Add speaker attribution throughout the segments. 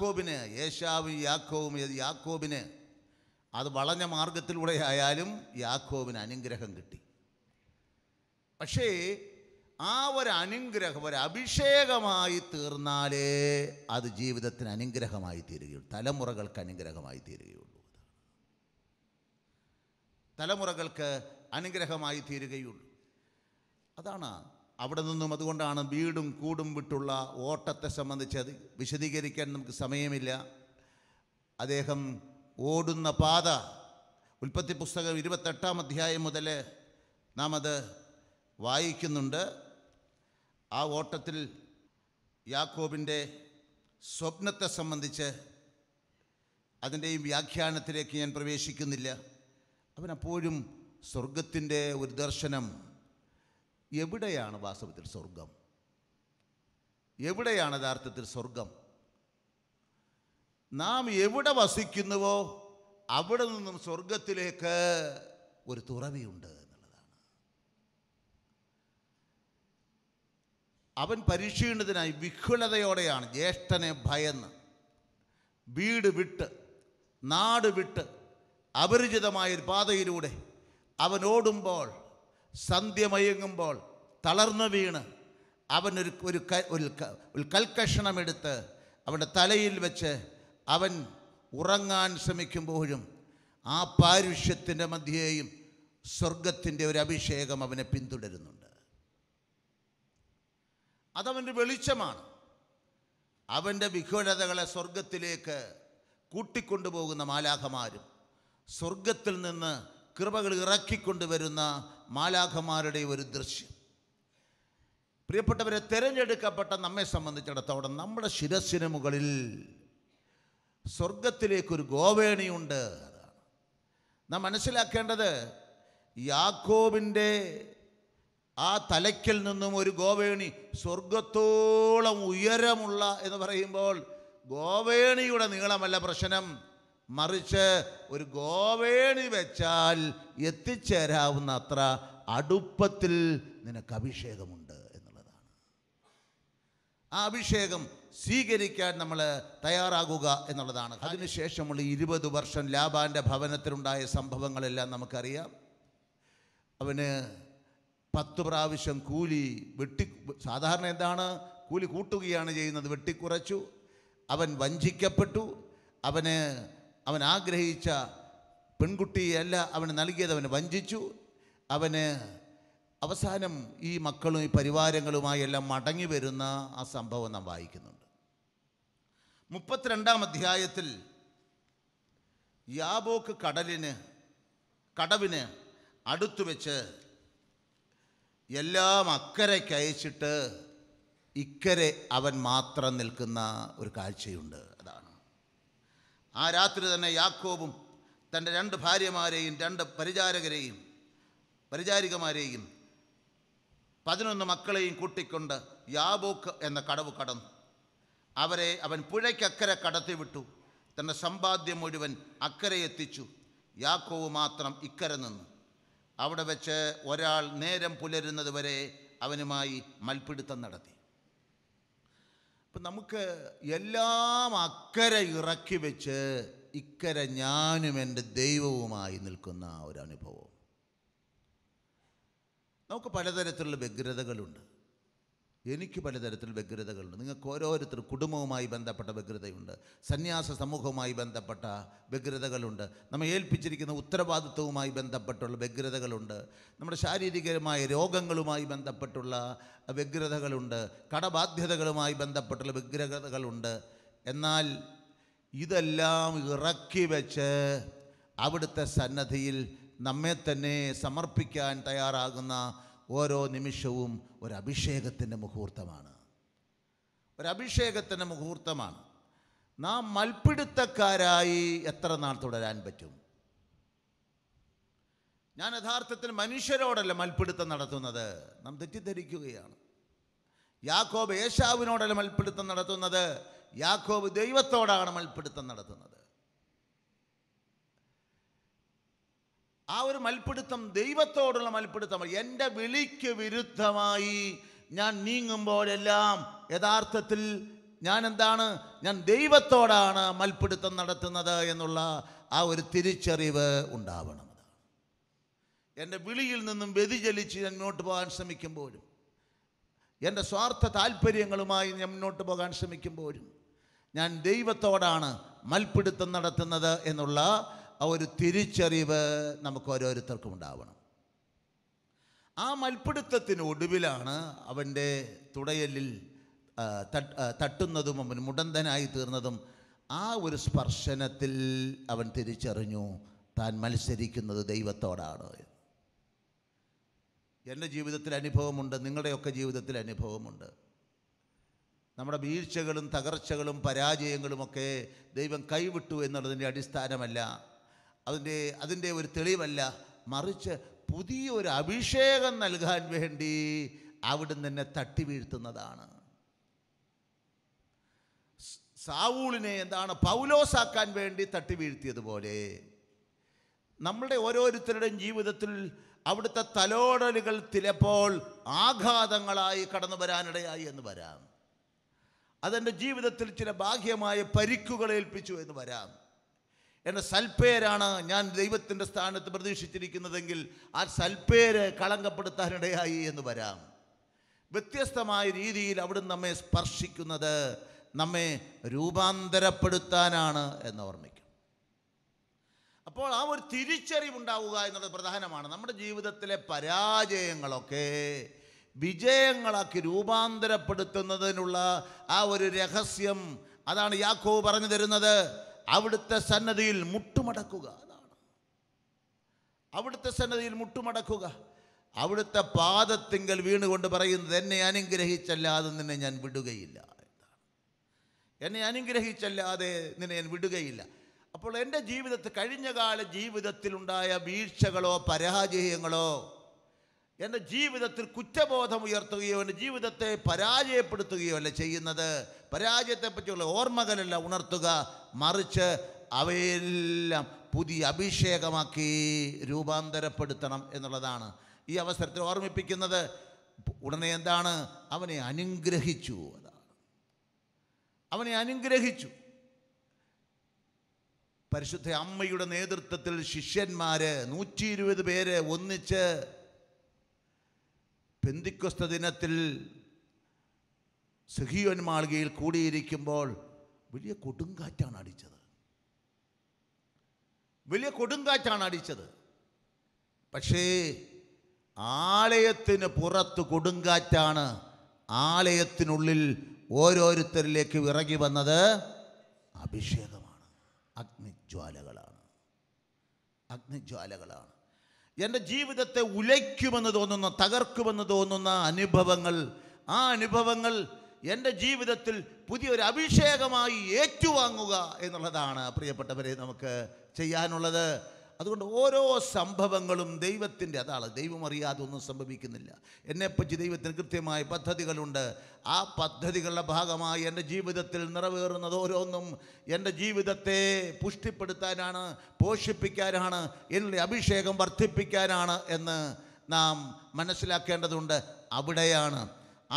Speaker 1: യാക്കോബിന് യേശാവും യാക്കോവും യാക്കോബിന് അത് വളഞ്ഞ മാർഗത്തിലൂടെ ആയാലും യാക്കോബിന് അനുഗ്രഹം കിട്ടി പക്ഷേ ആ ഒരു അനുഗ്രഹം ഒരു അഭിഷേകമായി തീർന്നാലേ അത് ജീവിതത്തിന് അനുഗ്രഹമായി തീരുകയുള്ളൂ തലമുറകൾക്ക് അനുഗ്രഹമായി തീരുകയുള്ളൂ തലമുറകൾക്ക് അനുഗ്രഹമായി തീരുകയുള്ളൂ അതാണ് അവിടെ നിന്നും അതുകൊണ്ടാണ് വീടും കൂടും വിട്ടുള്ള ഓട്ടത്തെ സംബന്ധിച്ച് അത് വിശദീകരിക്കാൻ നമുക്ക് സമയമില്ല അദ്ദേഹം ഓടുന്ന പാത ഉൽപ്പത്തി പുസ്തകം ഇരുപത്തെട്ടാം അധ്യായം മുതൽ നാം അത് വായിക്കുന്നുണ്ട് ആ ഓട്ടത്തിൽ യാക്കോബിൻ്റെ സ്വപ്നത്തെ സംബന്ധിച്ച് അതിൻ്റെയും വ്യാഖ്യാനത്തിലേക്ക് ഞാൻ പ്രവേശിക്കുന്നില്ല അവൻ അപ്പോഴും സ്വർഗത്തിൻ്റെ ഒരു ദർശനം എവിടെയാണ് വാസ്തവത്തിൽ സ്വർഗം എവിടെയാണ് യഥാർത്ഥത്തിൽ സ്വർഗം നാം എവിടെ വസിക്കുന്നുവോ അവിടെ നിന്നും സ്വർഗത്തിലേക്ക് ഒരു തുറവിയുണ്ട് എന്നുള്ളതാണ് അവൻ പരീക്ഷീണതിനായി വിഹുലതയോടെയാണ് ജ്യേഷ്ഠനെ ഭയന്ന് വീട് വിട്ട് നാട് വിട്ട് അപരിചിതമായൊരു പാതയിലൂടെ അവൻ ഓടുമ്പോൾ സന്ധ്യമയങ്ങുമ്പോൾ തളർന്നു വീണ് അവൻ ഒരു ഒരു കൽക്കഷണം എടുത്ത് അവൻ്റെ തലയിൽ വെച്ച് അവൻ ഉറങ്ങാൻ ശ്രമിക്കുമ്പോഴും ആ പാരുഷ്യത്തിൻ്റെ മധ്യേയും സ്വർഗത്തിൻ്റെ ഒരു അഭിഷേകം അവനെ പിന്തുടരുന്നുണ്ട് അതവൻ്റെ വെളിച്ചമാണ് അവൻ്റെ വിഘടതകളെ സ്വർഗത്തിലേക്ക് കൂട്ടിക്കൊണ്ടുപോകുന്ന മാലാഖമാരും സ്വർഗത്തിൽ നിന്ന് കൃപകൾ വരുന്ന മാലാഖമാരുടെ ഒരു ദൃശ്യം പ്രിയപ്പെട്ടവരെ തിരഞ്ഞെടുക്കപ്പെട്ട നമ്മെ സംബന്ധിച്ചിടത്തോളം നമ്മുടെ ശിരസിന് മുകളിൽ സ്വർഗത്തിലേക്കൊരു ഗോവേണിയുണ്ട് നാം മനസ്സിലാക്കേണ്ടത് യാക്കോബിൻ്റെ ആ തലയ്ക്കൽ നിന്നും ഒരു ഗോവേണി സ്വർഗത്തോളം ഉയരമുള്ള എന്ന് പറയുമ്പോൾ ഗോവേണിയുടെ നീളമല്ല പ്രശ്നം മറിച്ച് ഒരു ഗോവേണി വെച്ചാൽ എത്തിച്ചേരാവുന്ന അത്ര അടുപ്പത്തിൽ നിനക്ക് അഭിഷേകമുണ്ട് എന്നുള്ളതാണ് ആ അഭിഷേകം സ്വീകരിക്കാൻ നമ്മൾ തയ്യാറാകുക എന്നുള്ളതാണ് അതിനുശേഷമുള്ള ഇരുപത് വർഷം ലാബാൻ്റെ ഭവനത്തിലുണ്ടായ സംഭവങ്ങളെല്ലാം നമുക്കറിയാം അവന് പത്ത് പ്രാവശ്യം കൂലി വെട്ടി സാധാരണ എന്താണ് കൂലി കൂട്ടുകയാണ് ചെയ്യുന്നത് വെട്ടിക്കുറച്ചു അവൻ വഞ്ചിക്കപ്പെട്ടു അവന് അവൻ ആഗ്രഹിച്ച പെൺകുട്ടിയല്ല അവന് നൽകിയത് അവന് വഞ്ചിച്ചു അവന് അവസാനം ഈ മക്കളും ഈ പരിവാരങ്ങളുമായി എല്ലാം മടങ്ങി വരുന്ന ആ സംഭവം നാം വായിക്കുന്നുണ്ട് മുപ്പത്തിരണ്ടാം അധ്യായത്തിൽ യാബോക്ക് കടലിന് കടവിന് അടുത്തു വെച്ച് എല്ലാം അക്കരയ്ക്ക് അയച്ചിട്ട് ഇക്കരെ അവൻ മാത്രം നിൽക്കുന്ന ഒരു കാഴ്ചയുണ്ട് ആ രാത്രി തന്നെ യാക്കോബും തൻ്റെ രണ്ട് ഭാര്യമാരെയും രണ്ട് പരിചാരകരെയും പരിചാരികമാരെയും പതിനൊന്ന് മക്കളെയും കൂട്ടിക്കൊണ്ട് യാബോക്ക് എന്ന കടവ് കടന്നു അവരെ അവൻ പുഴയ്ക്കക്കരെ വിട്ടു തൻ്റെ സമ്പാദ്യം മുഴുവൻ അക്കരെ എത്തിച്ചു യാക്കോവ് മാത്രം ഇക്കരെ നിന്നു അവിടെ വെച്ച് ഒരാൾ നേരം പുലരുന്നത് വരെ അവനുമായി മൽപിടുത്തം നടത്തി ഇപ്പം നമുക്ക് എല്ലാം അക്കരെ ഇറക്കി വെച്ച് ഇക്കരെ ഞാനും എൻ്റെ ദൈവവുമായി നിൽക്കുന്ന ഒരു അനുഭവം നമുക്ക് പലതരത്തിലുള്ള വ്യഗ്രതകളുണ്ട് എനിക്ക് പലതരത്തിൽ വ്യഗ്രതകളുണ്ട് നിങ്ങൾക്ക് ഓരോരുത്തർ കുടുംബവുമായി ബന്ധപ്പെട്ട വ്യഗ്രതയുണ്ട് സന്യാസ സമൂഹവുമായി ബന്ധപ്പെട്ട വ്യഗ്രതകളുണ്ട് നമ്മൾ ഏൽപ്പിച്ചിരിക്കുന്ന ഉത്തരവാദിത്വവുമായി ബന്ധപ്പെട്ടുള്ള വ്യഗ്രതകളുണ്ട് നമ്മുടെ ശാരീരികമായ രോഗങ്ങളുമായി ബന്ധപ്പെട്ടുള്ള വ്യഗ്രതകളുണ്ട് കടബാധ്യതകളുമായി ബന്ധപ്പെട്ടുള്ള വ്യഗ്രതകളുണ്ട് എന്നാൽ ഇതെല്ലാം ഇറക്കി വെച്ച് അവിടുത്തെ സന്നദ്ധയിൽ നമ്മെ തന്നെ സമർപ്പിക്കാൻ തയ്യാറാകുന്ന ഓരോ നിമിഷവും ഒരഭിഷേകത്തിൻ്റെ മുഹൂർത്തമാണ് ഒരഭിഷേകത്തിൻ്റെ മുഹൂർത്തമാണ് നാം മൽപ്പിടുത്തക്കാരായി എത്ര നാൾ തുടരാൻ പറ്റും ഞാൻ യഥാർത്ഥത്തിൽ മനുഷ്യരോടല്ല മൽപ്പിടുത്തം നടത്തുന്നത് നാം തെറ്റിദ്ധരിക്കുകയാണ് യാക്കോബ് യേശാവിനോടല്ല മൽപ്പിടുത്തം നടത്തുന്നത് യാക്കോബ് ദൈവത്തോടാണ് മൽപ്പിടുത്തം നടത്തുന്നത് ആ ഒരു മൽപ്പിടുത്തം ദൈവത്തോടുള്ള മൽപ്പിടുത്തമാണ് എൻ്റെ വിളിക്ക് വിരുദ്ധമായി ഞാൻ നീങ്ങുമ്പോഴെല്ലാം യഥാർത്ഥത്തിൽ ഞാൻ എന്താണ് ഞാൻ ദൈവത്തോടാണ് മൽപ്പിടുത്തം നടത്തുന്നത് എന്നുള്ള ആ ഒരു തിരിച്ചറിവ് ഉണ്ടാവണം എൻ്റെ വിളിയിൽ നിന്നും വ്യതിചലിച്ച് ഞാൻ മുന്നോട്ട് പോകാൻ ശ്രമിക്കുമ്പോഴും എൻ്റെ സ്വാർത്ഥ താല്പര്യങ്ങളുമായി ഞാൻ മുന്നോട്ട് പോകാൻ ശ്രമിക്കുമ്പോഴും ഞാൻ ദൈവത്തോടാണ് മൽപ്പിടുത്തം നടത്തുന്നത് എന്നുള്ള ആ ഒരു തിരിച്ചറിവ് നമുക്ക് ഓരോരുത്തർക്കും ഉണ്ടാവണം ആ മൽപിടുത്തത്തിന് ഒടുവിലാണ് അവൻ്റെ തുടയലിൽ തട്ടുന്നതും അവൻ മുടന്തനായി തീർന്നതും ആ ഒരു സ്പർശനത്തിൽ അവൻ തിരിച്ചറിഞ്ഞു താൻ മത്സരിക്കുന്നത് ദൈവത്തോടാണ് എൻ്റെ ജീവിതത്തിൽ അനുഭവമുണ്ട് നിങ്ങളുടെയൊക്കെ ജീവിതത്തിൽ അനുഭവമുണ്ട് നമ്മുടെ വീഴ്ചകളും തകർച്ചകളും പരാജയങ്ങളുമൊക്കെ ദൈവം കൈവിട്ടു എന്നുള്ളതിൻ്റെ അടിസ്ഥാനമല്ല അതിൻ്റെ അതിൻ്റെ ഒരു തെളിവല്ല മറിച്ച് പുതിയൊരു അഭിഷേകം നൽകാൻ വേണ്ടി അവിടുന്ന് എന്നെ തട്ടി വീഴ്ത്തുന്നതാണ് സാവൂളിനെ എന്താണ് പൗലോസാക്കാൻ വേണ്ടി തട്ടി വീഴ്ത്തിയതുപോലെ നമ്മുടെ ഓരോരുത്തരുടെയും ജീവിതത്തിൽ അവിടുത്തെ തലോടലുകൾ തിലപ്പോൾ ആഘാതങ്ങളായി കടന്നു വരാനിടയായി എന്ന് വരാം അതെൻ്റെ ജീവിതത്തിൽ ചില ബാഹ്യമായ പരിക്കുകൾ ഏൽപ്പിച്ചു എന്ന് വരാം എൻ്റെ സൽപ്പേരാണ് ഞാൻ ദൈവത്തിൻ്റെ സ്ഥാനത്ത് പ്രതീക്ഷിച്ചിരിക്കുന്നതെങ്കിൽ ആ സൽപ്പേര് കളങ്കപ്പെടുത്താനിടയായി എന്ന് വരാം വ്യത്യസ്തമായ രീതിയിൽ അവിടുന്ന് നമ്മെ സ്പർശിക്കുന്നത് നമ്മെ രൂപാന്തരപ്പെടുത്താനാണ് എന്ന് ഓർമ്മിക്കും അപ്പോൾ ആ ഒരു തിരിച്ചറിവുണ്ടാവുക എന്നുള്ളത് പ്രധാനമാണ് നമ്മുടെ ജീവിതത്തിലെ പരാജയങ്ങളൊക്കെ വിജയങ്ങളാക്കി രൂപാന്തരപ്പെടുത്തുന്നതിനുള്ള ആ ഒരു രഹസ്യം അതാണ് യാക്കോ പറഞ്ഞു തരുന്നത് അവിടുത്തെ സന്നദ്ധിയിൽ മുട്ടുമടക്കുക അതാണ് അവിടുത്തെ സന്നദ്ധിയിൽ മുട്ടുമടക്കുക അവിടുത്തെ പാദത്തിങ്കൽ വീണുകൊണ്ട് പറയുന്നത് എന്നെ അനുഗ്രഹിച്ചല്ലാതെ നിന്നെ ഞാൻ വിടുകയില്ല എന്നെ അനുഗ്രഹിച്ചല്ലാതെ നിന്നെ ഞാൻ വിടുകയില്ല അപ്പോൾ എൻ്റെ ജീവിതത്തിൽ കഴിഞ്ഞകാല ജീവിതത്തിലുണ്ടായ വീഴ്ചകളോ പരാജയങ്ങളോ എൻ്റെ ജീവിതത്തിൽ കുറ്റബോധം ഉയർത്തുകയോ എൻ്റെ ജീവിതത്തെ പരാജയപ്പെടുത്തുകയോ അല്ല ചെയ്യുന്നത് പരാജയത്തെപ്പറ്റിയുള്ള ഓർമ്മകളല്ല ഉണർത്തുക മറിച്ച് അവയെല്ലാം പുതിയ അഭിഷേകമാക്കി രൂപാന്തരപ്പെടുത്തണം എന്നുള്ളതാണ് ഈ അവസരത്തിൽ ഓർമ്മിപ്പിക്കുന്നത് ഉടനെ എന്താണ് അവനെ അനുഗ്രഹിച്ചു അതാണ് അവനെ അനുഗ്രഹിച്ചു പരിശുദ്ധ അമ്മയുടെ നേതൃത്വത്തിൽ ശിഷ്യന്മാർ നൂറ്റി ഇരുപത് പേര് ഒന്നിച്ച് പെന്തിക്കൊസ്ത ദിനത്തിൽ സിഹിയോൻ മാളികയിൽ കൂടിയിരിക്കുമ്പോൾ വലിയ കൊടുങ്കാറ്റാണ് അടിച്ചത് വലിയ കൊടുങ്കാറ്റാണ് അടിച്ചത് പക്ഷേ ആലയത്തിന് പുറത്ത് കൊടുങ്കാറ്റാണ് ആലയത്തിനുള്ളിൽ ഓരോരുത്തരിലേക്ക് ഇറങ്ങി വന്നത് അഭിഷേകമാണ് അഗ്നിജ്വാലകളാണ് അഗ്നിജ്വാലകളാണ് എൻ്റെ ജീവിതത്തെ ഉലയ്ക്കുമെന്ന് തോന്നുന്ന തകർക്കുമെന്ന് തോന്നുന്ന അനുഭവങ്ങൾ ആ അനുഭവങ്ങൾ എൻ്റെ ജീവിതത്തിൽ പുതിയൊരു അഭിഷേകമായി ഏറ്റുവാങ്ങുക എന്നുള്ളതാണ് പ്രിയപ്പെട്ടവരെ നമുക്ക് ചെയ്യാനുള്ളത് അതുകൊണ്ട് ഓരോ സംഭവങ്ങളും ദൈവത്തിൻ്റെ അതാണ് ദൈവം അറിയാതെ ഒന്നും സംഭവിക്കുന്നില്ല എന്നെപ്പറ്റി ദൈവത്തിന് കൃത്യമായ പദ്ധതികളുണ്ട് ആ പദ്ധതികളുടെ ഭാഗമായി എൻ്റെ ജീവിതത്തിൽ നിറവേറുന്നത് ഓരോന്നും എൻ്റെ ജീവിതത്തെ പുഷ്ടിപ്പെടുത്താനാണ് പോഷിപ്പിക്കാനാണ് എന്നുള്ള അഭിഷേകം വർദ്ധിപ്പിക്കാനാണ് എന്ന് നാം മനസ്സിലാക്കേണ്ടതുണ്ട് അവിടെയാണ്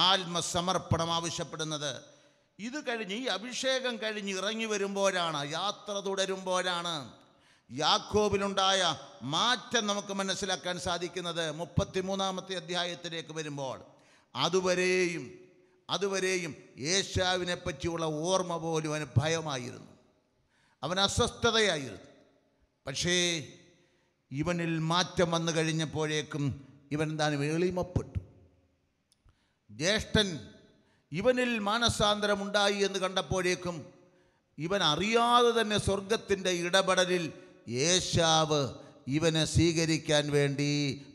Speaker 1: ആത്മസമർപ്പണം ആവശ്യപ്പെടുന്നത് ഇത് കഴിഞ്ഞ് ഈ അഭിഷേകം കഴിഞ്ഞ് ഇറങ്ങി വരുമ്പോഴാണ് യാത്ര തുടരുമ്പോഴാണ് യാക്കോബിലുണ്ടായ മാറ്റം നമുക്ക് മനസ്സിലാക്കാൻ സാധിക്കുന്നത് മുപ്പത്തിമൂന്നാമത്തെ അധ്യായത്തിലേക്ക് വരുമ്പോൾ അതുവരെയും അതുവരെയും യേശാവിനെ പറ്റിയുള്ള ഓർമ്മ പോലും അവന് ഭയമായിരുന്നു അവൻ അസ്വസ്ഥതയായിരുന്നു പക്ഷേ ഇവനിൽ മാറ്റം വന്നു കഴിഞ്ഞപ്പോഴേക്കും ഇവൻ എന്താണ് എളിമപ്പെട്ടു ജ്യേഷ്ഠൻ ഇവനിൽ മാനസാന്തരമുണ്ടായി എന്ന് കണ്ടപ്പോഴേക്കും ഇവൻ അറിയാതെ തന്നെ സ്വർഗത്തിൻ്റെ ഇടപെടലിൽ യേശാവ് ഇവനെ സ്വീകരിക്കാൻ വേണ്ടി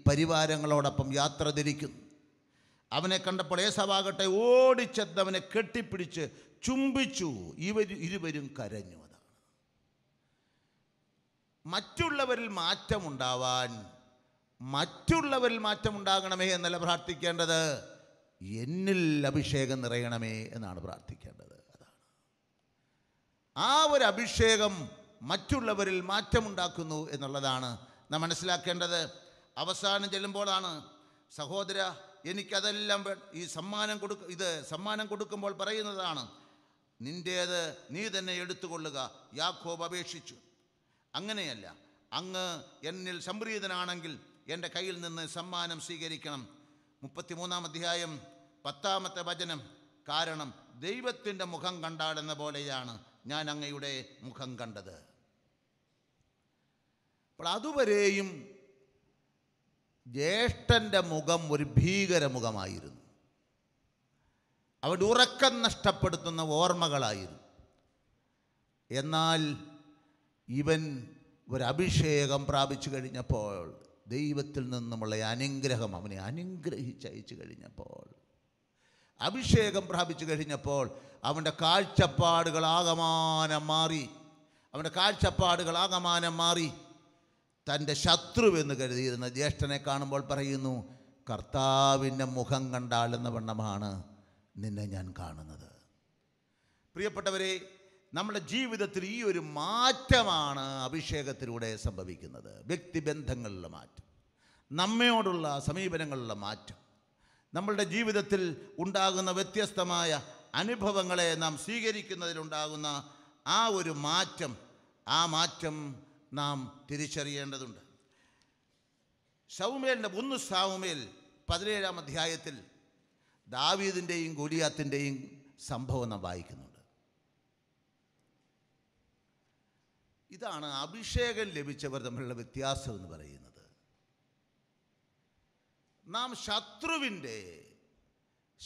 Speaker 1: പരിവാരങ്ങളോടൊപ്പം യാത്ര തിരിക്കുന്നു അവനെ കണ്ടപ്പോൾ യേശാവാകട്ടെ ഓടിച്ചെന്ന് അവനെ കെട്ടിപ്പിടിച്ച് ചുംബിച്ചു ഇവർ ഇരുവരും കരഞ്ഞു അതാണ് മറ്റുള്ളവരിൽ മാറ്റമുണ്ടാവാൻ മറ്റുള്ളവരിൽ മാറ്റമുണ്ടാകണമേ എന്നല്ല പ്രാർത്ഥിക്കേണ്ടത് എന്നിൽ അഭിഷേകം നിറയണമേ എന്നാണ് പ്രാർത്ഥിക്കേണ്ടത് അതാണ് ആ ഒരു അഭിഷേകം മറ്റുള്ളവരിൽ മാറ്റമുണ്ടാക്കുന്നു എന്നുള്ളതാണ് നാം മനസ്സിലാക്കേണ്ടത് അവസാനം ചെല്ലുമ്പോഴാണ് സഹോദര എനിക്കതെല്ലാം ഈ സമ്മാനം കൊടുക്ക ഇത് സമ്മാനം കൊടുക്കുമ്പോൾ പറയുന്നതാണ് നിൻ്റേത് നീ തന്നെ എടുത്തുകൊള്ളുക യാക്കോബ് അപേക്ഷിച്ചു അങ്ങനെയല്ല അങ്ങ് എന്നിൽ സംപ്രീതനാണെങ്കിൽ എൻ്റെ കയ്യിൽ നിന്ന് സമ്മാനം സ്വീകരിക്കണം മുപ്പത്തിമൂന്നാം അധ്യായം പത്താമത്തെ വചനം കാരണം ദൈവത്തിൻ്റെ മുഖം കണ്ടാടുന്ന പോലെയാണ് ഞാൻ അങ്ങയുടെ മുഖം കണ്ടത് അപ്പോൾ അതുവരെയും ജ്യേഷ്ഠൻ്റെ മുഖം ഒരു ഭീകര മുഖമായിരുന്നു അവിടെ ഉറക്കം നഷ്ടപ്പെടുത്തുന്ന ഓർമ്മകളായിരുന്നു എന്നാൽ ഇവൻ ഒരു അഭിഷേകം പ്രാപിച്ചു കഴിഞ്ഞപ്പോൾ ദൈവത്തിൽ നിന്ന് നമ്മളെ അനുഗ്രഹം അവനെ അനുഗ്രഹിച്ചയച്ചു കഴിഞ്ഞപ്പോൾ അഭിഷേകം പ്രാപിച്ചു കഴിഞ്ഞപ്പോൾ അവൻ്റെ കാഴ്ചപ്പാടുകൾ ആകമാനം മാറി അവൻ്റെ കാഴ്ചപ്പാടുകൾ ആകമാനം മാറി തൻ്റെ ശത്രുവെന്ന് കരുതിയിരുന്ന ജ്യേഷ്ഠനെ കാണുമ്പോൾ പറയുന്നു കർത്താവിൻ്റെ മുഖം കണ്ടാലെന്ന വണ്ണമാണ് നിന്നെ ഞാൻ കാണുന്നത് പ്രിയപ്പെട്ടവരെ നമ്മുടെ ജീവിതത്തിൽ ഈ ഒരു മാറ്റമാണ് അഭിഷേകത്തിലൂടെ സംഭവിക്കുന്നത് വ്യക്തിബന്ധങ്ങളിലെ മാറ്റം നമ്മയോടുള്ള സമീപനങ്ങളിലെ മാറ്റം നമ്മളുടെ ജീവിതത്തിൽ ഉണ്ടാകുന്ന വ്യത്യസ്തമായ അനുഭവങ്ങളെ നാം സ്വീകരിക്കുന്നതിലുണ്ടാകുന്ന ആ ഒരു മാറ്റം ആ മാറ്റം നാം തിരിച്ചറിയേണ്ടതുണ്ട് സൗമേലിൻ്റെ ഒന്ന് സാവുമേൽ പതിനേഴാം അധ്യായത്തിൽ ദാവീദിൻ്റെയും ഗുലിയാത്തിൻ്റെയും സംഭവം നാം വായിക്കുന്നു ഇതാണ് അഭിഷേകം ലഭിച്ചവർ തമ്മിലുള്ള വ്യത്യാസം എന്ന് പറയുന്നത് നാം ശത്രുവിൻ്റെ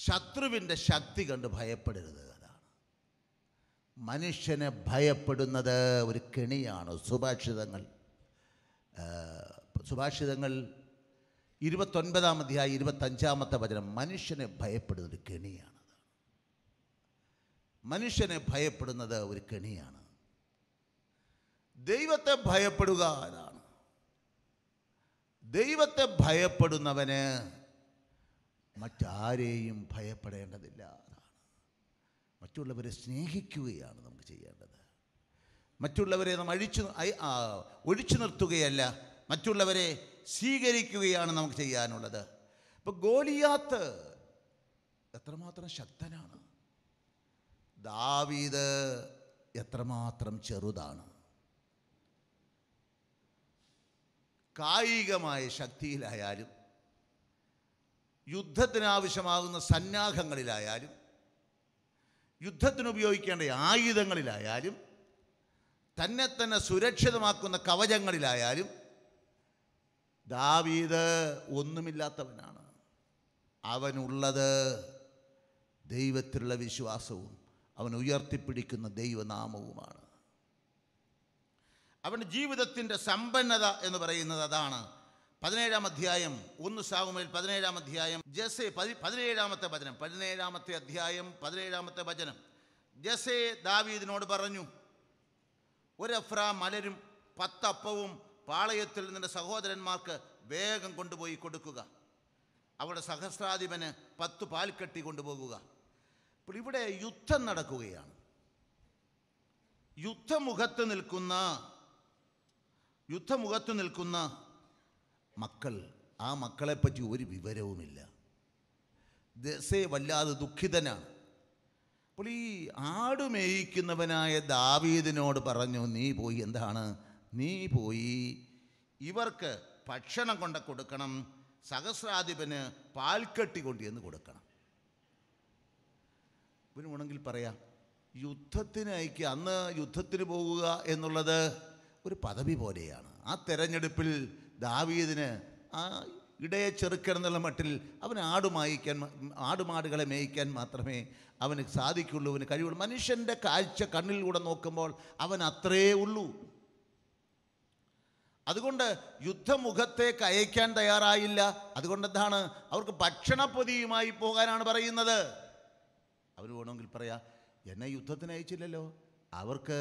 Speaker 1: ശത്രുവിൻ്റെ ശക്തി കണ്ട് ഭയപ്പെടരുത് അതാണ് മനുഷ്യനെ ഭയപ്പെടുന്നത് ഒരു കെണിയാണ് സുഭാഷിതങ്ങൾ സുഭാഷിതങ്ങൾ ഇരുപത്തൊൻപതാം അധ്യായ ഇരുപത്തഞ്ചാമത്തെ വചനം മനുഷ്യനെ ഭയപ്പെടുന്നത് ഒരു കെണിയാണത് മനുഷ്യനെ ഭയപ്പെടുന്നത് ഒരു കെണിയാണ് ദൈവത്തെ ഭയപ്പെടുക എന്നാണ് ദൈവത്തെ ഭയപ്പെടുന്നവന് മറ്റാരെയും ഭയപ്പെടേണ്ടതില്ല എന്നാണ് മറ്റുള്ളവരെ സ്നേഹിക്കുകയാണ് നമുക്ക് ചെയ്യേണ്ടത് മറ്റുള്ളവരെ നാം അഴിച്ചു ഒഴിച്ചു നിർത്തുകയല്ല മറ്റുള്ളവരെ സ്വീകരിക്കുകയാണ് നമുക്ക് ചെയ്യാനുള്ളത് ഇപ്പോൾ ഗോലിയാത്ത് എത്രമാത്രം ശക്തനാണ് ദാവീദ് എത്രമാത്രം ചെറുതാണ് കായികമായ ശക്തിയിലായാലും യുദ്ധത്തിനാവശ്യമാകുന്ന സന്നാഹങ്ങളിലായാലും യുദ്ധത്തിനുപയോഗിക്കേണ്ട ആയുധങ്ങളിലായാലും തന്നെ തന്നെ സുരക്ഷിതമാക്കുന്ന കവചങ്ങളിലായാലും ദാവീദ് ഒന്നുമില്ലാത്തവനാണ് അവനുള്ളത് ദൈവത്തിലുള്ള വിശ്വാസവും അവൻ ഉയർത്തിപ്പിടിക്കുന്ന ദൈവനാമവുമാണ് അവൻ്റെ ജീവിതത്തിൻ്റെ സമ്പന്നത എന്ന് പറയുന്നത് അതാണ് പതിനേഴാം അധ്യായം ഒന്ന് സാവുമേൽ പതിനേഴാം അധ്യായം ജസേ പതി പതിനേഴാമത്തെ വചനം പതിനേഴാമത്തെ അധ്യായം പതിനേഴാമത്തെ വചനം ജസേ ദാവീദിനോട് പറഞ്ഞു ഒരു മലരും പത്തപ്പവും പാളയത്തിൽ നിന്റെ സഹോദരന്മാർക്ക് വേഗം കൊണ്ടുപോയി കൊടുക്കുക അവിടെ സഹസ്രാധിപന് പത്ത് പാൽക്കെട്ടി കൊണ്ടുപോകുക ഇപ്പോൾ ഇവിടെ യുദ്ധം നടക്കുകയാണ് യുദ്ധമുഖത്ത് നിൽക്കുന്ന യുദ്ധമുഖത്ത് നിൽക്കുന്ന മക്കൾ ആ മക്കളെപ്പറ്റി ഒരു വിവരവുമില്ല ദസേ വല്ലാതെ ദുഃഖിതനാണ് അപ്പോൾ ഈ ആട് മേയിക്കുന്നവനായ ദാവീദിനോട് പറഞ്ഞു നീ പോയി എന്താണ് നീ പോയി ഇവർക്ക് ഭക്ഷണം കൊണ്ട് കൊടുക്കണം സഹസ്രാധിപന് പാൽക്കെട്ടി കൊണ്ട് എന്ന് കൊടുക്കണം ഇവന് വേണമെങ്കിൽ പറയാം യുദ്ധത്തിന് അയക്കുക അന്ന് യുദ്ധത്തിന് പോകുക എന്നുള്ളത് ഒരു പദവി പോലെയാണ് ആ തെരഞ്ഞെടുപ്പിൽ ദാവീദിന് ആ ഇടയ ചെറുക്കൻ എന്നുള്ള മട്ടിൽ അവന് ആടുമായിക്കാൻ ആടുമാടുകളെ മേയിക്കാൻ മാത്രമേ അവന് സാധിക്കുള്ളൂ അവന് കഴിവുള്ളൂ മനുഷ്യൻ്റെ കാഴ്ച കണ്ണിലൂടെ നോക്കുമ്പോൾ അവൻ അത്രേ ഉള്ളൂ അതുകൊണ്ട് യുദ്ധമുഖത്തേക്ക് അയക്കാൻ തയ്യാറായില്ല അതുകൊണ്ട് എന്താണ് അവർക്ക് ഭക്ഷണപ്പൊതിയുമായി പോകാനാണ് പറയുന്നത് അവർ വേണമെങ്കിൽ പറയാ എന്നെ യുദ്ധത്തിന് അയച്ചില്ലല്ലോ അവർക്ക്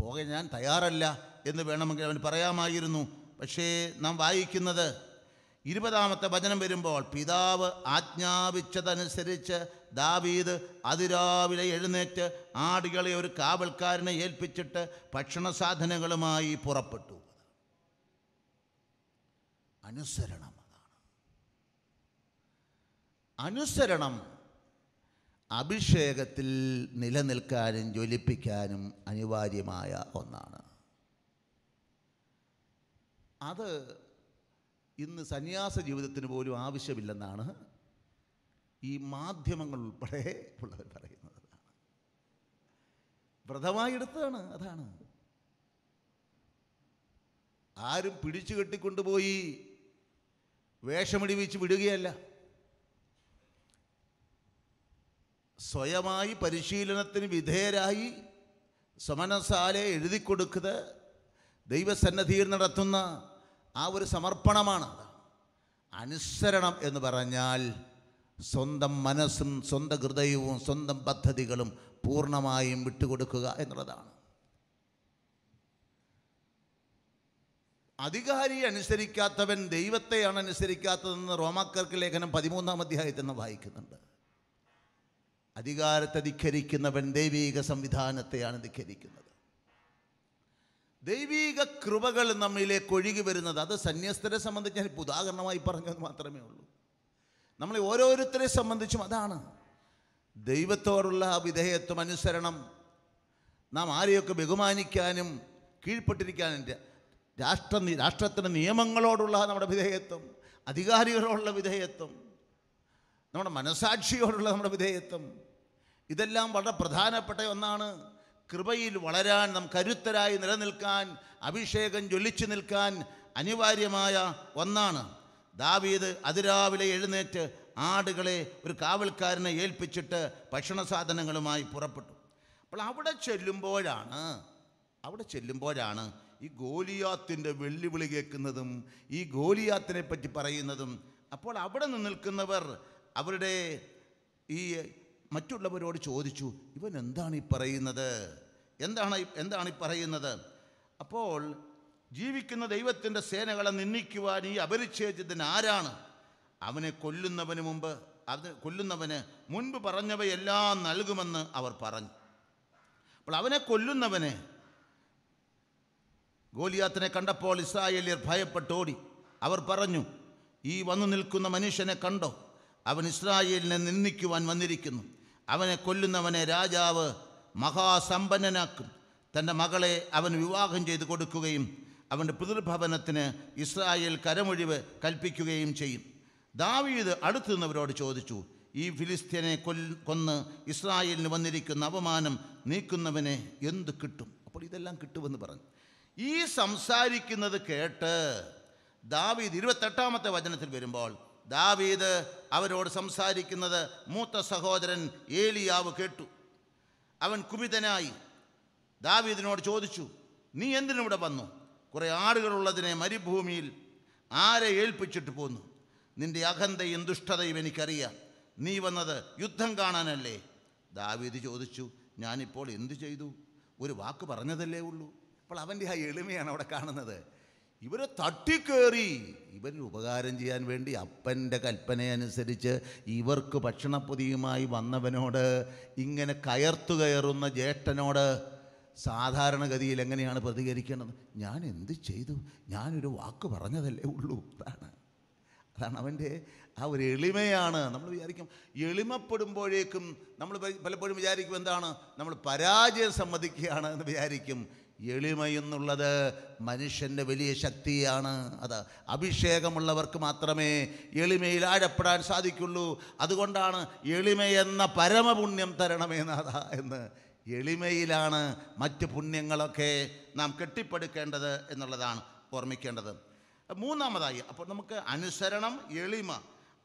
Speaker 1: പോകാൻ ഞാൻ തയ്യാറല്ല എന്ന് വേണമെങ്കിൽ അവൻ പറയാമായിരുന്നു പക്ഷേ നാം വായിക്കുന്നത് ഇരുപതാമത്തെ വചനം വരുമ്പോൾ പിതാവ് ആജ്ഞാപിച്ചതനുസരിച്ച് ദാവീദ് അതിരാവിലെ എഴുന്നേറ്റ് ആടുകളെ ഒരു കാവൽക്കാരനെ ഏൽപ്പിച്ചിട്ട് ഭക്ഷണ സാധനങ്ങളുമായി പുറപ്പെട്ടു അനുസരണം അതാണ് അനുസരണം അഭിഷേകത്തിൽ നിലനിൽക്കാനും ജ്വലിപ്പിക്കാനും അനിവാര്യമായ ഒന്നാണ് അത് ഇന്ന് സന്യാസ ജീവിതത്തിന് പോലും ആവശ്യമില്ലെന്നാണ് ഈ മാധ്യമങ്ങൾ ഉൾപ്പെടെ ഉള്ളവർ പറയുന്നത് വ്രതമായി എടുത്തതാണ് അതാണ് ആരും പിടിച്ചു കെട്ടിക്കൊണ്ടുപോയി വേഷമിടിവിച്ച് വിടുകയല്ല സ്വയമായി പരിശീലനത്തിന് വിധേയരായി സമനസാലെ എഴുതി കൊടുക്കുന്നത് ദൈവസന്നദ്ധിയിൽ നടത്തുന്ന ആ ഒരു സമർപ്പണമാണ് അനുസരണം എന്ന് പറഞ്ഞാൽ സ്വന്തം മനസ്സും സ്വന്തം ഹൃദയവും സ്വന്തം പദ്ധതികളും പൂർണ്ണമായും വിട്ടുകൊടുക്കുക എന്നുള്ളതാണ് അധികാരി അനുസരിക്കാത്തവൻ ദൈവത്തെയാണ് അനുസരിക്കാത്തതെന്ന് റോമാക്കർക്ക് ലേഖനം പതിമൂന്നാം അധ്യായത്തിൽ നിന്ന് വായിക്കുന്നുണ്ട് അധികാരത്തെ ധിഖരിക്കുന്നവൻ ദൈവീക സംവിധാനത്തെയാണ് ധിഖരിക്കുന്നത് ദൈവീക കൃപകൾ നമ്മിലേക്ക് ഒഴുകി വരുന്നത് അത് സന്യസ്തരെ സംബന്ധിച്ച് ഞാൻ ഇപ്പോൾ ഉദാഹരണമായി പറഞ്ഞത് മാത്രമേ ഉള്ളൂ നമ്മളെ ഓരോരുത്തരെ സംബന്ധിച്ചും അതാണ് ദൈവത്തോടുള്ള വിധേയത്വം അനുസരണം നാം ആരെയൊക്കെ ബഹുമാനിക്കാനും കീഴ്പ്പെട്ടിരിക്കാനും രാഷ്ട്ര രാഷ്ട്രത്തിൻ്റെ നിയമങ്ങളോടുള്ള നമ്മുടെ വിധേയത്വം അധികാരികളോടുള്ള വിധേയത്വം നമ്മുടെ മനസാക്ഷിയോടുള്ള നമ്മുടെ വിധേയത്വം ഇതെല്ലാം വളരെ പ്രധാനപ്പെട്ട ഒന്നാണ് കൃപയിൽ വളരാൻ നാം കരുത്തരായി നിലനിൽക്കാൻ അഭിഷേകം ജ്വലിച്ചു നിൽക്കാൻ അനിവാര്യമായ ഒന്നാണ് ദാവീദ് അതിരാവിലെ എഴുന്നേറ്റ് ആടുകളെ ഒരു കാവൽക്കാരനെ ഏൽപ്പിച്ചിട്ട് ഭക്ഷണ സാധനങ്ങളുമായി പുറപ്പെട്ടു അപ്പോൾ അവിടെ ചെല്ലുമ്പോഴാണ് അവിടെ ചെല്ലുമ്പോഴാണ് ഈ ഗോലിയാത്തിൻ്റെ വെല്ലുവിളി കേൾക്കുന്നതും ഈ ഗോലിയാത്തിനെ പറ്റി പറയുന്നതും അപ്പോൾ അവിടെ നിന്ന് നിൽക്കുന്നവർ അവരുടെ ഈ മറ്റുള്ളവരോട് ചോദിച്ചു ഇവൻ എന്താണ് ഈ പറയുന്നത് എന്താണ് എന്താണ് ഈ പറയുന്നത് അപ്പോൾ ജീവിക്കുന്ന ദൈവത്തിൻ്റെ സേനകളെ നിന്ദിക്കുവാൻ ഈ അപരിച്ഛേദിതൻ ആരാണ് അവനെ കൊല്ലുന്നവന് മുമ്പ് അത് കൊല്ലുന്നവന് മുൻപ് പറഞ്ഞവയെല്ലാം നൽകുമെന്ന് അവർ പറഞ്ഞു അപ്പോൾ അവനെ കൊല്ലുന്നവനെ ഗോലിയാത്തിനെ കണ്ടപ്പോൾ ഇസ്രായേലിയർ ഭയപ്പെട്ടോടി അവർ പറഞ്ഞു ഈ വന്നു നിൽക്കുന്ന മനുഷ്യനെ കണ്ടോ അവൻ ഇസ്രായേലിനെ നിന്ദിക്കുവാൻ വന്നിരിക്കുന്നു അവനെ കൊല്ലുന്നവനെ രാജാവ് മഹാസമ്പന്നനാക്കും തൻ്റെ മകളെ അവൻ വിവാഹം ചെയ്തു കൊടുക്കുകയും അവൻ്റെ പിതൃഭവനത്തിന് ഇസ്രായേൽ കരമൊഴിവ് കൽപ്പിക്കുകയും ചെയ്യും ദാവീദ് നിന്നവരോട് ചോദിച്ചു ഈ ഫിലിസ്ത്യനെ കൊല് കൊന്ന് ഇസ്രായേലിന് വന്നിരിക്കുന്ന അപമാനം നീക്കുന്നവനെ എന്ത് കിട്ടും അപ്പോൾ ഇതെല്ലാം കിട്ടുമെന്ന് പറഞ്ഞു ഈ സംസാരിക്കുന്നത് കേട്ട് ദാവീദ് ഇരുപത്തെട്ടാമത്തെ വചനത്തിൽ വരുമ്പോൾ ദാവീദ് അവരോട് സംസാരിക്കുന്നത് മൂത്ത സഹോദരൻ ഏലിയാവ് കേട്ടു അവൻ കുപിതനായി ദാവീദിനോട് ചോദിച്ചു നീ എന്തിനിവിടെ വന്നു കുറേ ആടുകളുള്ളതിനെ മരുഭൂമിയിൽ ആരെ ഏൽപ്പിച്ചിട്ട് പോന്നു നിൻ്റെ അഹന്തയും ദുഷ്ടതയും എനിക്കറിയാം നീ വന്നത് യുദ്ധം കാണാനല്ലേ ദാവീദ് ചോദിച്ചു ഞാനിപ്പോൾ എന്തു ചെയ്തു ഒരു വാക്ക് പറഞ്ഞതല്ലേ ഉള്ളൂ അപ്പോൾ അവൻ്റെ ആ എളിമയാണ് അവിടെ കാണുന്നത് ഇവരെ തട്ടിക്കേറി ഇവർ ഉപകാരം ചെയ്യാൻ വേണ്ടി അപ്പൻ്റെ കൽപ്പനയനുസരിച്ച് ഇവർക്ക് ഭക്ഷണപ്പൊതിയുമായി വന്നവനോട് ഇങ്ങനെ കയർത്തു കയറുന്ന ജ്യേഷ്ഠനോട് സാധാരണഗതിയിൽ എങ്ങനെയാണ് പ്രതികരിക്കേണ്ടത് ഞാൻ എന്ത് ചെയ്തു ഞാനൊരു വാക്ക് പറഞ്ഞതല്ലേ ഉള്ളൂ അതാണ് അതാണ് അവൻ്റെ ആ ഒരു എളിമയാണ് നമ്മൾ വിചാരിക്കും എളിമപ്പെടുമ്പോഴേക്കും നമ്മൾ പലപ്പോഴും വിചാരിക്കും എന്താണ് നമ്മൾ പരാജയം സമ്മതിക്കുകയാണ് എന്ന് വിചാരിക്കും എളിമയെന്നുള്ളത് മനുഷ്യൻ്റെ വലിയ ശക്തിയാണ് അത് അഭിഷേകമുള്ളവർക്ക് മാത്രമേ എളിമയിൽ ആഴപ്പെടാൻ സാധിക്കുള്ളൂ അതുകൊണ്ടാണ് എളിമയെന്ന പരമപുണ്യം തരണമേ നാഥ എന്ന് എളിമയിലാണ് മറ്റ് പുണ്യങ്ങളൊക്കെ നാം കെട്ടിപ്പടുക്കേണ്ടത് എന്നുള്ളതാണ് ഓർമ്മിക്കേണ്ടത് മൂന്നാമതായി അപ്പോൾ നമുക്ക് അനുസരണം എളിമ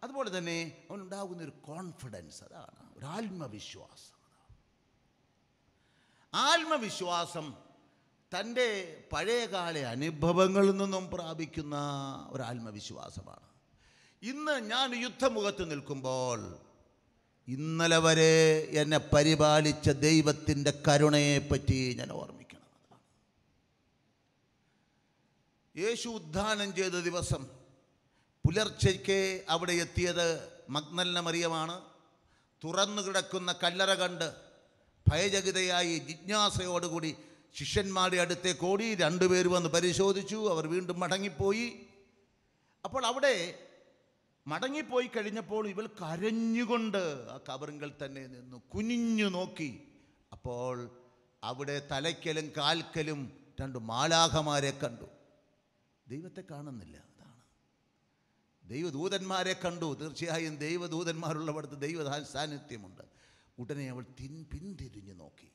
Speaker 1: അതുപോലെ തന്നെ അവനുണ്ടാകുന്നൊരു ഒരു കോൺഫിഡൻസ് അതാണ് ഒരു ആത്മവിശ്വാസം ആത്മവിശ്വാസം തൻ്റെ പഴയകാല അനുഭവങ്ങളിൽ നിന്നും പ്രാപിക്കുന്ന ഒരു ആത്മവിശ്വാസമാണ് ഇന്ന് ഞാൻ യുദ്ധമുഖത്ത് നിൽക്കുമ്പോൾ ഇന്നലെ വരെ എന്നെ പരിപാലിച്ച ദൈവത്തിൻ്റെ കരുണയെപ്പറ്റി ഞാൻ ഓർമ്മിക്കണം യേശു ഉദ്ധാനം ചെയ്ത ദിവസം പുലർച്ചയ്ക്ക് അവിടെ എത്തിയത് മഗ്നല്ല മറിയമാണ് തുറന്നു കിടക്കുന്ന കല്ലറ കണ്ട് ഭയചകിതയായി ജിജ്ഞാസയോടുകൂടി ശിഷ്യന്മാരുടെ അടുത്തേക്ക് ഓടി രണ്ടുപേർ വന്ന് പരിശോധിച്ചു അവർ വീണ്ടും മടങ്ങിപ്പോയി അപ്പോൾ അവിടെ മടങ്ങിപ്പോയി കഴിഞ്ഞപ്പോൾ ഇവൾ കരഞ്ഞുകൊണ്ട് ആ കബറിങ്കൽ തന്നെ നിന്നു കുനിഞ്ഞു നോക്കി അപ്പോൾ അവിടെ തലയ്ക്കലും കാൽക്കലും രണ്ട് മാലാഖമാരെ കണ്ടു ദൈവത്തെ കാണുന്നില്ല അതാണ് ദൈവദൂതന്മാരെ കണ്ടു തീർച്ചയായും ദൈവദൂതന്മാരുള്ളവടത്ത് ദൈവ സാന്നിധ്യമുണ്ട് ഉടനെ അവൾ തിൻ പിന്തിരിഞ്ഞു നോക്കി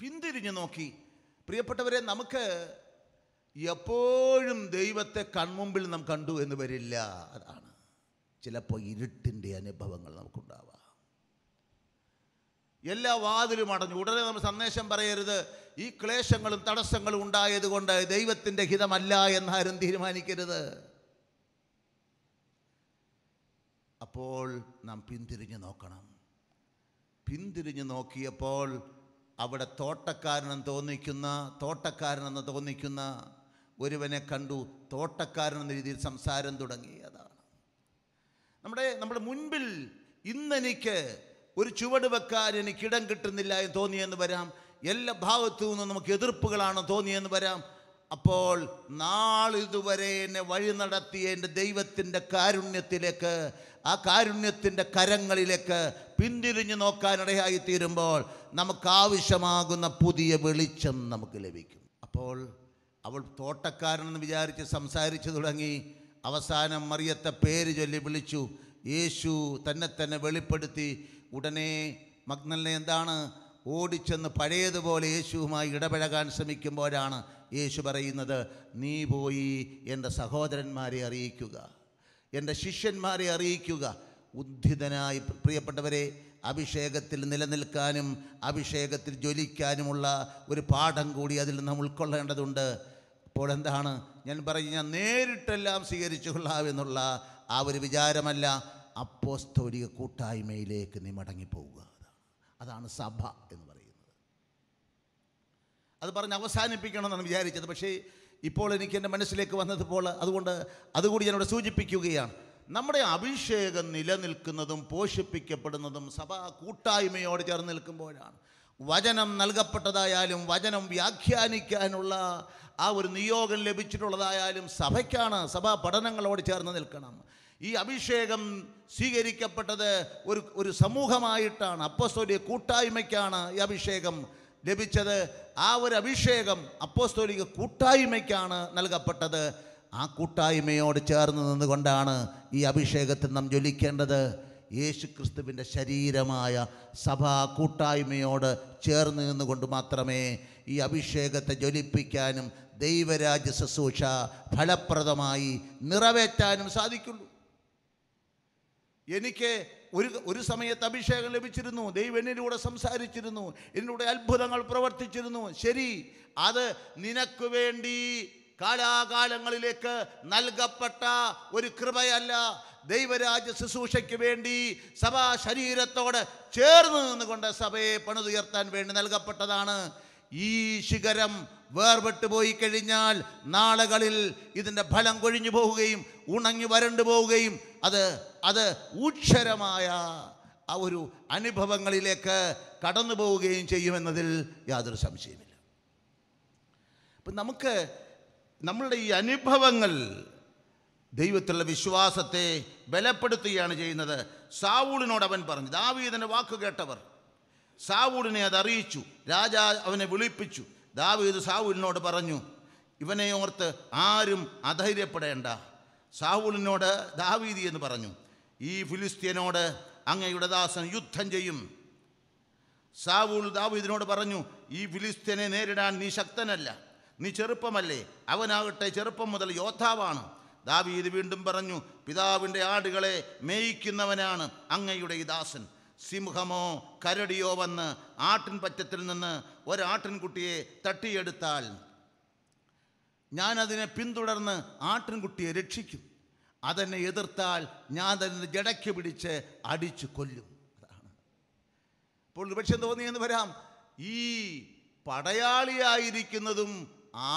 Speaker 1: പിന്തിരിഞ്ഞു നോക്കി പ്രിയപ്പെട്ടവരെ നമുക്ക് എപ്പോഴും ദൈവത്തെ കൺമുമ്പിൽ നാം കണ്ടു എന്ന് വരില്ല അതാണ് ചിലപ്പോൾ ഇരുട്ടിൻ്റെ അനുഭവങ്ങൾ നമുക്കുണ്ടാവാം എല്ലാ വാതിലും അടഞ്ഞു ഉടനെ നമ്മൾ സന്ദേശം പറയരുത് ഈ ക്ലേശങ്ങളും തടസ്സങ്ങളും ഉണ്ടായതുകൊണ്ട് ദൈവത്തിൻ്റെ ഹിതമല്ല എന്നാരും തീരുമാനിക്കരുത് അപ്പോൾ നാം പിന്തിരിഞ്ഞു നോക്കണം പിന്തിരിഞ്ഞു നോക്കിയപ്പോൾ അവിടെ തോട്ടക്കാരനെന്ന് തോന്നിക്കുന്ന തോട്ടക്കാരനെന്ന് തോന്നിക്കുന്ന ഒരുവനെ കണ്ടു തോട്ടക്കാരനെന്ന രീതിയിൽ സംസാരം തുടങ്ങിയതാണ് നമ്മുടെ നമ്മുടെ മുൻപിൽ ഇന്നെനിക്ക് ഒരു ചുവട് വെക്കാൻ എനിക്കിടം കിട്ടുന്നില്ല എന്ന് തോന്നിയെന്ന് വരാം എല്ലാ ഭാഗത്തു നിന്നും നമുക്ക് എതിർപ്പുകളാണ് തോന്നിയെന്ന് വരാം അപ്പോൾ നാളിതുവരെ എന്നെ വഴി നടത്തിയ എൻ്റെ ദൈവത്തിൻ്റെ കാരുണ്യത്തിലേക്ക് ആ കാരുണ്യത്തിൻ്റെ കരങ്ങളിലേക്ക് പിന്തിരിഞ്ഞു നോക്കാനിടയായി തീരുമ്പോൾ നമുക്ക് ആവശ്യമാകുന്ന പുതിയ വെളിച്ചം നമുക്ക് ലഭിക്കും അപ്പോൾ അവൾ തോട്ടക്കാരനെന്ന് വിചാരിച്ച് സംസാരിച്ചു തുടങ്ങി അവസാനം മറിയത്തെ പേര് ചൊല്ലി വിളിച്ചു യേശു തന്നെ തന്നെ വെളിപ്പെടുത്തി ഉടനെ മഗ്നലിനെ എന്താണ് ഓടിച്ചെന്ന് പഴയതുപോലെ യേശുവുമായി ഇടപഴകാൻ ശ്രമിക്കുമ്പോഴാണ് യേശു പറയുന്നത് നീ പോയി എൻ്റെ സഹോദരന്മാരെ അറിയിക്കുക എൻ്റെ ശിഷ്യന്മാരെ അറിയിക്കുക ഉദ്ധിതനായി പ്രിയപ്പെട്ടവരെ അഭിഷേകത്തിൽ നിലനിൽക്കാനും അഭിഷേകത്തിൽ ജ്വലിക്കാനുമുള്ള ഒരു പാഠം കൂടി അതിൽ നിന്ന് ഉൾക്കൊള്ളേണ്ടതുണ്ട് അപ്പോൾ എന്താണ് ഞാൻ പറഞ്ഞു ഞാൻ നേരിട്ടെല്ലാം സ്വീകരിച്ചു കൊള്ളാമെന്നുള്ള ആ ഒരു വിചാരമല്ല അപ്പോസ്തോലിക കൂട്ടായ്മയിലേക്ക് നീ മടങ്ങിപ്പോവുക അതാണ് സഭ എന്ന് പറയുന്നത് അത് പറഞ്ഞ് അവസാനിപ്പിക്കണമെന്നാണ് വിചാരിച്ചത് പക്ഷേ ഇപ്പോൾ എനിക്ക് എൻ്റെ മനസ്സിലേക്ക് വന്നതുപോലെ അതുകൊണ്ട് അതുകൂടി ഞാനിവിടെ സൂചിപ്പിക്കുകയാണ് നമ്മുടെ അഭിഷേകം നിലനിൽക്കുന്നതും പോഷിപ്പിക്കപ്പെടുന്നതും സഭ കൂട്ടായ്മയോട് ചേർന്ന് നിൽക്കുമ്പോഴാണ് വചനം നൽകപ്പെട്ടതായാലും വചനം വ്യാഖ്യാനിക്കാനുള്ള ആ ഒരു നിയോഗം ലഭിച്ചിട്ടുള്ളതായാലും സഭയ്ക്കാണ് സഭാ പഠനങ്ങളോട് ചേർന്ന് നിൽക്കണം ഈ അഭിഷേകം സ്വീകരിക്കപ്പെട്ടത് ഒരു ഒരു സമൂഹമായിട്ടാണ് അപ്പസ്തോലിയ കൂട്ടായ്മയ്ക്കാണ് ഈ അഭിഷേകം ലഭിച്ചത് ആ ഒരു അഭിഷേകം അപ്പോസ്തോലിക കൂട്ടായ്മയ്ക്കാണ് നൽകപ്പെട്ടത് ആ കൂട്ടായ്മയോട് ചേർന്ന് നിന്നുകൊണ്ടാണ് ഈ അഭിഷേകത്തിൽ നാം ജ്വലിക്കേണ്ടത് യേശു ക്രിസ്തുവിൻ്റെ ശരീരമായ സഭാ കൂട്ടായ്മയോട് ചേർന്ന് നിന്നുകൊണ്ട് മാത്രമേ ഈ അഭിഷേകത്തെ ജ്വലിപ്പിക്കാനും ദൈവരാജ്യ ശുശ്രൂഷ ഫലപ്രദമായി നിറവേറ്റാനും സാധിക്കുള്ളൂ എനിക്ക് ഒരു ഒരു സമയത്ത് അഭിഷേകം ലഭിച്ചിരുന്നു ദൈവം എന്നിലൂടെ സംസാരിച്ചിരുന്നു എന്നിലൂടെ അത്ഭുതങ്ങൾ പ്രവർത്തിച്ചിരുന്നു ശരി അത് നിനക്ക് വേണ്ടി കാലാകാലങ്ങളിലേക്ക് നൽകപ്പെട്ട ഒരു കൃപയല്ല ദൈവരാജ്യ ശുശ്രൂഷയ്ക്ക് വേണ്ടി സഭാ ശരീരത്തോട് ചേർന്ന് നിന്നുകൊണ്ട് സഭയെ പണിതുയർത്താൻ വേണ്ടി നൽകപ്പെട്ടതാണ് ഈ ശിഖരം വേർപെട്ട് പോയി കഴിഞ്ഞാൽ നാളുകളിൽ ഇതിൻ്റെ ഫലം കൊഴിഞ്ഞു പോവുകയും ഉണങ്ങി വരണ്ടു പോവുകയും അത് അത് ഊക്ഷരമായ ആ ഒരു അനുഭവങ്ങളിലേക്ക് കടന്നു പോവുകയും ചെയ്യുമെന്നതിൽ യാതൊരു സംശയമില്ല അപ്പം നമുക്ക് നമ്മളുടെ ഈ അനുഭവങ്ങൾ ദൈവത്തിലുള്ള വിശ്വാസത്തെ ബലപ്പെടുത്തുകയാണ് ചെയ്യുന്നത് സാവൂളിനോട് അവൻ പറഞ്ഞു ദാവീദിൻ്റെ വാക്ക് കേട്ടവർ സാവൂടിനെ അത് അറിയിച്ചു രാജാ അവനെ വിളിപ്പിച്ചു ദാവീദ് സാവൂലിനോട് പറഞ്ഞു ഇവനെ ഓർത്ത് ആരും അധൈര്യപ്പെടേണ്ട സാവൂളിനോട് ദാവീദി എന്ന് പറഞ്ഞു ഈ ഫിലിസ്തീനോട് അങ്ങയുടെ ദാസൻ യുദ്ധം ചെയ്യും സാവൂൾ ദാവീദിനോട് പറഞ്ഞു ഈ ഫിലിസ്തീനെ നേരിടാൻ നീ ശക്തനല്ല നീ ചെറുപ്പമല്ലേ അവനാകട്ടെ ചെറുപ്പം മുതൽ യോദ്ധാവാണ് ദാവീദ് വീണ്ടും പറഞ്ഞു പിതാവിൻ്റെ ആടുകളെ മേയിക്കുന്നവനാണ് അങ്ങയുടെ ഈ ദാസൻ സിംഹമോ കരടിയോ വന്ന് ആട്ടിൻപറ്റത്തിൽ നിന്ന് ഒരാട്ടിൻകുട്ടിയെ തട്ടിയെടുത്താൽ ഞാനതിനെ പിന്തുടർന്ന് ആട്ടിൻകുട്ടിയെ രക്ഷിക്കും അതെന്നെ എതിർത്താൽ ഞാൻ അതിനെ ജടയ്ക്ക് പിടിച്ച് അടിച്ചു കൊല്ലും അതാണ് അപ്പോൾ വിപക്ഷം തോന്നിയെന്ന് വരാം ഈ പടയാളിയായിരിക്കുന്നതും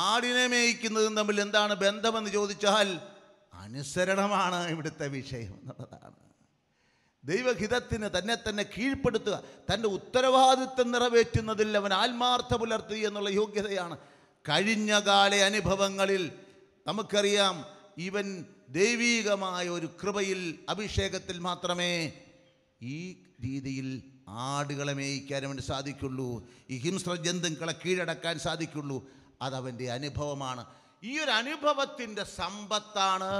Speaker 1: ആടിനെ മേയിക്കുന്നതും തമ്മിൽ എന്താണ് ബന്ധമെന്ന് ചോദിച്ചാൽ അനുസരണമാണ് ഇവിടുത്തെ വിഷയം എന്നുള്ളതാണ് ദൈവഹിതത്തിന് തന്നെ തന്നെ കീഴ്പ്പെടുത്തുക തൻ്റെ ഉത്തരവാദിത്വം നിറവേറ്റുന്നതിൽ അവൻ ആത്മാർത്ഥ പുലർത്തി എന്നുള്ള യോഗ്യതയാണ് കഴിഞ്ഞ കാല അനുഭവങ്ങളിൽ നമുക്കറിയാം ഇവൻ ദൈവീകമായ ഒരു കൃപയിൽ അഭിഷേകത്തിൽ മാത്രമേ ഈ രീതിയിൽ ആടുകളെ മേയിക്കാൻ അവന് സാധിക്കുള്ളൂ ഈ ഹിംസ്രജന്തുക്കളെ കീഴടക്കാൻ സാധിക്കുള്ളൂ അതവൻ്റെ അനുഭവമാണ് ഈ ഒരു അനുഭവത്തിൻ്റെ സമ്പത്താണ്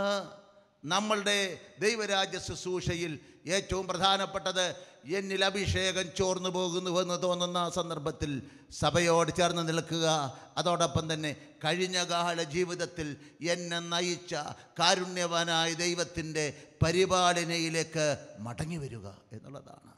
Speaker 1: നമ്മളുടെ ദൈവരാജ്യ ശുശ്രൂഷയിൽ ഏറ്റവും പ്രധാനപ്പെട്ടത് എന്നിൽ അഭിഷേകം ചോർന്നു പോകുന്നുവെന്ന് തോന്നുന്ന സന്ദർഭത്തിൽ സഭയോട് ചേർന്ന് നിൽക്കുക അതോടൊപ്പം തന്നെ കഴിഞ്ഞകാല ജീവിതത്തിൽ എന്നെ നയിച്ച കാരുണ്യവാനായ ദൈവത്തിൻ്റെ പരിപാലനയിലേക്ക് മടങ്ങി വരിക എന്നുള്ളതാണ്